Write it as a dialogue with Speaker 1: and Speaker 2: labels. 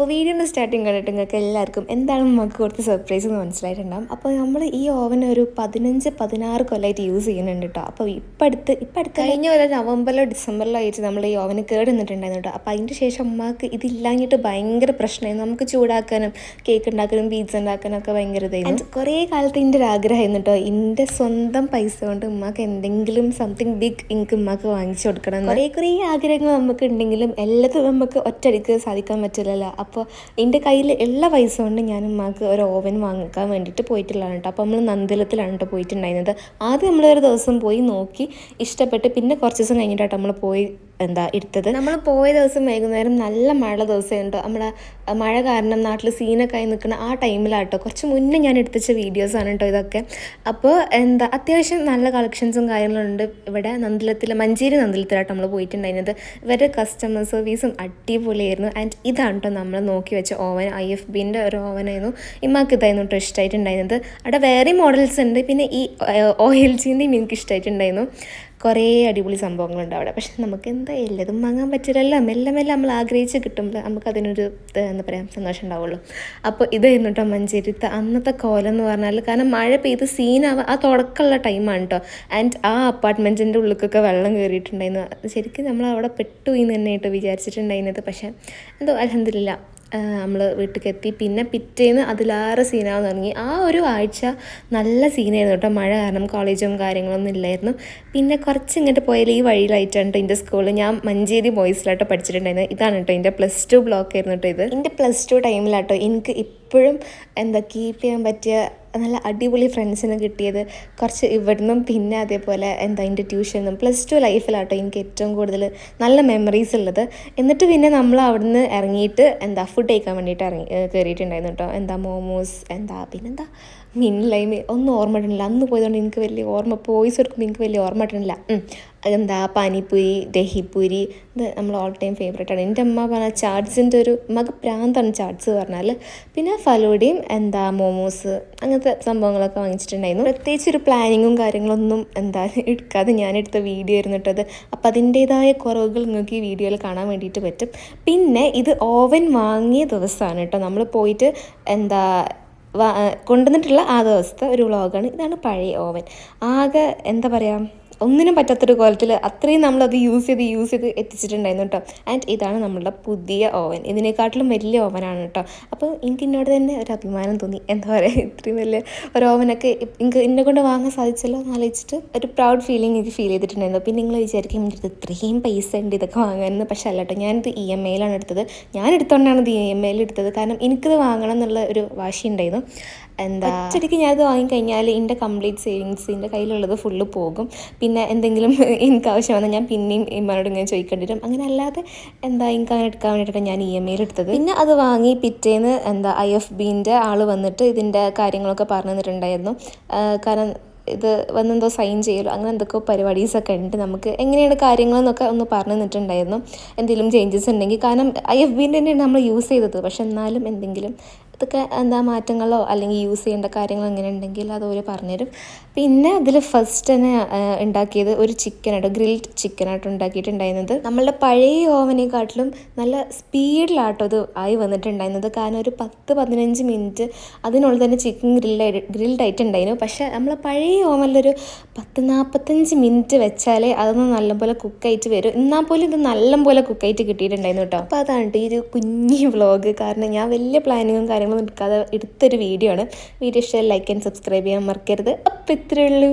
Speaker 1: അപ്പോൾ വീഡിയോന്റെ സ്റ്റാർട്ടിങ് കണ്ടിട്ട് നിങ്ങൾക്ക് എല്ലാവർക്കും എന്താണ് നമുക്ക് കൊടുത്ത സർപ്രൈസ് എന്ന് മനസ്സിലായിട്ടുണ്ടാകും അപ്പോൾ നമ്മൾ ഈ ഓവൻ ഒരു പതിനഞ്ച് പതിനാറ് കൊല്ലമായിട്ട് യൂസ് ചെയ്യുന്നുണ്ട് കേട്ടോ അപ്പോൾ ഇപ്പം അടുത്ത് ഇപ്പം അടുത്ത് കഴിഞ്ഞ ഒരു നവംബറിലോ ഡിസംബറിലോ ആയിട്ട് നമ്മൾ ഈ ഓവന് കേട് നിന്നിട്ടുണ്ടായിരുന്നു കേട്ടോ അപ്പോൾ അതിന്റെ ശേഷം അമ്മയ്ക്ക് ഇതില്ലാഞ്ഞിട്ട് ഭയങ്കര പ്രശ്നമായിരുന്നു. നമുക്ക് ചൂടാക്കാനും കേക്ക് ഉണ്ടാക്കാനും പീസ് ഉണ്ടാക്കാനും ഒക്കെ ഭയങ്കര ഇതായിരുന്നു. കുറേ കാലത്ത് എന്റെ ഒരു ആഗ്രഹമായിരുന്നു കേട്ടോ എന്റെ സ്വന്തം പൈസ കൊണ്ട് ഉമ്മക്ക് എന്തെങ്കിലും സംതിങ് ബിഗ് എനിക്ക് ഉമ്മക്ക് വാങ്ങിച്ചു കൊടുക്കണം കുറേ കുറേ ആഗ്രഹങ്ങൾ നമുക്ക് ഉണ്ടെങ്കിലും എല്ലാത്തും നമുക്ക് ഒറ്റയടിക്ക് സാധിക്കാൻ പറ്റില്ലല്ലോ. അപ്പോൾ എന്റെ കയ്യിൽ ഉള്ള പൈസ കൊണ്ട് ഞാൻ ഉമ്മാക്ക് ഒരു ഓവൻ വാങ്ങിക്കാൻ വേണ്ടിയിട്ട് പോയിട്ടുള്ളതാണ് കേട്ടോ. അപ്പോൾ നമ്മൾ നന്ദലത്തിലാണ് കേട്ടോ പോയിട്ടുണ്ടായിരുന്നത്. ആദ്യം നമ്മൾ ഒരു ദിവസം പോയി നോക്കി ഇഷ്ടപ്പെട്ട് പിന്നെ കുറച്ച് ദിവസം കഴിഞ്ഞിട്ടാണ് നമ്മൾ പോയി എന്താ എടുത്തത്? നമ്മൾ പോയ ദിവസം വൈകുന്നേരം നല്ല മഴ ദിവസമുണ്ട് നമ്മളെ മഴ കാരണം നാട്ടിൽ സീനൊക്കെ ആയി നിൽക്കുന്ന ആ ടൈമിലാട്ടോ. കുറച്ച് മുന്നേ ഞാൻ എടുത്തിച്ച വീഡിയോസാണ് കേട്ടോ ഇതൊക്കെ. അപ്പോൾ എന്താ അത്യാവശ്യം നല്ല കളക്ഷൻസും കാര്യങ്ങളുണ്ട് ഇവിടെ നന്ദലത്തിൽ മഞ്ചേരി നന്ദിലത്തിലാട്ടോ നമ്മൾ പോയിട്ടുണ്ടായിരുന്നത്. ഇവരുടെ കസ്റ്റമർ സർവീസും അടിപൊളിയായിരുന്നു. ആൻഡ് ഇതാണ് കേട്ടോ നമ്മൾ നോക്കി വെച്ച ഓവൻ. ഐ എഫ് ബിന്റെ ഒരു ഓവനായിരുന്നു. ഇമ്മാക്ക് ഇതായിരുന്നു കേട്ടോ ഇഷ്ടമായിട്ടുണ്ടായിരുന്നത് അവിടെ വേറെ മോഡൽസ് ഉണ്ട്. പിന്നെ ഈ ഒ എൽ ജിന്റെയും എനിക്ക് ഇഷ്ടമായിട്ടുണ്ടായിരുന്നു കുറേ അടിപൊളി സംഭവങ്ങളുണ്ട് അവിടെ. പക്ഷെ നമുക്ക് എന്താ എല്ലാതും വാങ്ങാൻ പറ്റില്ലല്ലോ. മെല്ലെ മെല്ലെ നമ്മൾ ആഗ്രഹിച്ച് കിട്ടുമ്പോൾ നമുക്ക് അതിനൊരു എന്താ പറയുക സന്തോഷം ഉണ്ടാവുള്ളൂ. അപ്പോൾ ഇതായിരുന്നു കേട്ടോ മഞ്ചേരിത്തെ അന്നത്തെ കോലം എന്ന് പറഞ്ഞാൽ. കാരണം മഴ പെയ്ത് സീനാവുക ആ തുടക്കമുള്ള ടൈമാണ് കേട്ടോ ആൻഡ് ആ അപ്പാർട്ട്മെന്റിന്റെ ഉള്ളിലേക്കൊക്കെ വെള്ളം കയറിയിട്ടുണ്ടായിരുന്നു ശരിക്കും നമ്മൾ അവിടെ പെട്ടു എന്ന് തന്നെ കേട്ടോ വിചാരിച്ചിട്ടുണ്ടായിരുന്നത്. പക്ഷേ എന്തോ അലഹദില്ല നമ്മൾ വീട്ടിലേക്ക് എത്തി പിന്നെ പിറ്റേന്ന് അതിലേറെ സീനാവാൻ തുടങ്ങി. ആ ഒരു ആഴ്ച നല്ല സീനായിരുന്നു കേട്ടോ. മഴ കാരണം കോളേജും കാര്യങ്ങളൊന്നും ഇല്ലായിരുന്നു. പിന്നെ കുറച്ച് ഇങ്ങോട്ട് പോയാൽ ഈ വഴിയിലായിട്ടാണ് കേട്ടോ എന്റെ സ്കൂളിൽ ഞാൻ മഞ്ചേരി ബോയ്സിലാട്ടോ പഠിച്ചിട്ടുണ്ടായിരുന്നത്. ഇതാണ് കേട്ടോ എന്റെ പ്ലസ് ടു ബ്ലോക്ക് ആയിരുന്നു കേട്ടോ ഇത്. എന്റെ പ്ലസ് ടു ടൈമിലാട്ടോ എനിക്ക് ഇപ്പോഴും എന്താ കീപ്പ് ചെയ്യാൻ പറ്റിയ നല്ല അടിപൊളി ഫ്രണ്ട്സിനെ കിട്ടിയത് കുറച്ച് ഇവിടുന്നും പിന്നെ അതേപോലെ എന്താ എന്റെ ട്യൂഷനും പ്ലസ് ടു ലൈഫിലാട്ടോ എനിക്ക് ഏറ്റവും കൂടുതൽ നല്ല മെമ്മറീസ് ഉള്ളത്. എന്നിട്ട് പിന്നെ നമ്മൾ അവിടുന്ന് ഇറങ്ങിയിട്ട് എന്താ ഫുഡ് കഴിക്കാൻ വേണ്ടിയിട്ട് ഇറങ്ങി കയറിയിട്ടുണ്ടായിരുന്നു കേട്ടോ എന്താ മോമോസ് എന്താ പിന്നെന്താ മിൻ ലൈമ് ഒന്നും ഓർമ്മ ഇടുന്നില്ല അന്ന് പോയതുകൊണ്ട് എനിക്ക് വലിയ ഓർമ്മ പോയിസ് എടുക്കുമ്പോൾ എനിക്ക് വലിയ ഓർമ്മ ഇടുന്നില്ല ഉം. എന്താ പാനിപ്പൂരി ദഹിപ്പൂരി ഇത് നമ്മൾ ഓൾ ടൈം ഫേവറേറ്റ് ആണ്. എന്റെ അമ്മ പറഞ്ഞാൽ ചാട്സിന്റെ ഒരു മക പ്രാന്താണ് ചാട്സ് പറഞ്ഞാൽ. പിന്നെ ഫലോഡയും എന്താ മോമോസ് അങ്ങനത്തെ സംഭവങ്ങളൊക്കെ വാങ്ങിച്ചിട്ടുണ്ടായിരുന്നു. പ്രത്യേകിച്ച് ഒരു പ്ലാനിങ്ങും കാര്യങ്ങളൊന്നും എന്താ എടുക്കാതെ ഞാനെടുത്ത വീഡിയോ ഇരുന്നിട്ടത് അപ്പം അതിന്റേതായ കുറവുകൾ നിങ്ങൾക്ക് ഈ വീഡിയോയിൽ കാണാൻ വേണ്ടിയിട്ട് പറ്റും. പിന്നെ ഇത് ഓവൻ വാങ്ങിയ ദിവസമാണ് കേട്ടോ. നമ്മൾ പോയിട്ട് എന്താ കൊണ്ടുവന്നിട്ടുള്ള ആ ദിവസത്തെ ഒരു വ്ളോഗാണ് ഇതാണ് പഴയ ഓവൻ ആകെ എന്താ പറയുക ഒന്നിനും പറ്റാത്തൊരു കോലത്തിൽ അത്രയും നമ്മളത് യൂസ് ചെയ്ത് യൂസ് ചെയ്ത് എത്തിച്ചിട്ടുണ്ടായിരുന്നു കേട്ടോ ആൻഡ് ഇതാണ് നമ്മളുടെ പുതിയ ഓവൻ ഇതിനെക്കാട്ടിലും വലിയ ഓവനാണ് കേട്ടോ അപ്പോൾ എനിക്ക് എന്നോട് തന്നെ ഒരു അഭിമാനം തോന്നി. എന്താ പറയുക ഇത്രയും വലിയ ഒരു ഓവനൊക്കെ എനിക്ക് എന്നെ കൊണ്ട് വാങ്ങാൻ സാധിച്ചല്ലോ എന്ന് ആലോചിച്ചിട്ട് ഒരു പ്രൗഡ് ഫീലിംഗ് എനിക്ക് ഫീൽ ചെയ്തിട്ടുണ്ടായിരുന്നു. പിന്നെ നിങ്ങൾ വിചാരിക്കും അടുത്ത് ഇത്രയും പൈസ ഉണ്ട് ഇതൊക്കെ വാങ്ങാനെന്ന്. പക്ഷേ അല്ല കേട്ടോ ഞാനിത് ഇ എം ഐയിലാണ് എടുത്തത്. ഞാൻ എടുത്തുകൊണ്ടാണ് ഇത് ഇ എം ഐയിൽ എടുത്തത്. കാരണം എനിക്കിത് വാങ്ങണം എന്നുള്ള ഒരു വാശി ഉണ്ടായിരുന്നു. എന്താ ഒറ്റയ്ക്ക് ഞാനത് വാങ്ങിക്കഴിഞ്ഞാൽ എന്റെ കംപ്ലീറ്റ് സേവിങ്സ് എന്റെ കയ്യിലുള്ളത് ഫുള്ള് പോകും. എന്തെങ്കിലും എനിക്ക് ആവശ്യം വന്നാൽ ഞാൻ പിന്നെയും ഇമ്മാനോട് ഇങ്ങനെ ചോദിക്കേണ്ടി വരും. അങ്ങനെ അല്ലാതെ എന്താ എനിക്ക് അങ്ങനെ എടുക്കാൻ വേണ്ടിയിട്ടാണ് ഞാൻ ഇ എം ഐയിൽ എടുത്തത്. പിന്നെ അത് വാങ്ങി പിറ്റേന്ന് എന്താ ഐ എഫ് ബിന്റെ ആൾ വന്നിട്ട് ഇതിന്റെ കാര്യങ്ങളൊക്കെ പറഞ്ഞു തന്നിട്ടുണ്ടായിരുന്നു. കാരണം ഇത് വന്നെന്തോ സൈൻ ചെയ്യലോ അങ്ങനെ എന്തൊക്കെയോ പരിപാടീസൊക്കെ ഉണ്ട്. നമുക്ക് എങ്ങനെയാണ് കാര്യങ്ങളെന്നൊക്കെ ഒന്ന് പറഞ്ഞു തന്നിട്ടുണ്ടായിരുന്നു. എന്തെങ്കിലും ചേഞ്ചസ് ഉണ്ടെങ്കിൽ. കാരണം ഐ എഫ് ബിന്റെ തന്നെയാണ് നമ്മൾ യൂസ് ചെയ്തത്. പക്ഷെ എന്നാലും എന്തെങ്കിലും ഇതൊക്കെ എന്താ മാറ്റങ്ങളോ അല്ലെങ്കിൽ യൂസ് ചെയ്യേണ്ട കാര്യങ്ങളോ അങ്ങനെ ഉണ്ടെങ്കിൽ അത് അവർ പറഞ്ഞുതരും. പിന്നെ അതിൽ ഫസ്റ്റ് തന്നെ ഉണ്ടാക്കിയത് ഒരു ചിക്കനായിട്ട് ഗ്രിൽഡ് ചിക്കനായിട്ട് ഉണ്ടാക്കിയിട്ടുണ്ടായിരുന്നത്. നമ്മളുടെ പഴയ ഓവനെക്കാട്ടിലും നല്ല സ്പീഡിലാട്ടോ അത് ആയി വന്നിട്ടുണ്ടായിരുന്നത്. കാരണം ഒരു പത്ത് പതിനഞ്ച് മിനിറ്റ് അതിനുള്ളിൽ തന്നെ ചിക്കൻ ഗ്രിൽഡ് ഗ്രിൽഡ് ആയിട്ടുണ്ടായിരുന്നു. പക്ഷേ നമ്മൾ പഴയ ഓവനിലൊരു പത്ത് നാൽപ്പത്തഞ്ച് മിനിറ്റ് വെച്ചാലേ അതൊന്ന് നല്ലപോലെ കുക്കായിട്ട് വരും. എന്നാൽ പോലും ഇത് നല്ലപോലെ കുക്കായിട്ട് കിട്ടിയിട്ടുണ്ടായിരുന്നു കേട്ടോ. അപ്പോൾ അതാണ് ഈ ഒരു കുഞ്ഞി വ്ളോഗ് കാരണം ഞാൻ വലിയ പ്ലാനിങ്ങും കാര്യങ്ങളും എടുക്കാതെ എടുത്തൊരു വീഡിയോ ആണ്. വീഡിയോ ഇഷ്ടമായി ലൈക്ക് ആൻഡ് സബ്സ്ക്രൈബ് ചെയ്യാൻ മറക്കരുത്. അപ്പോൾ ഇത്രയേ ഉള്ളൂ.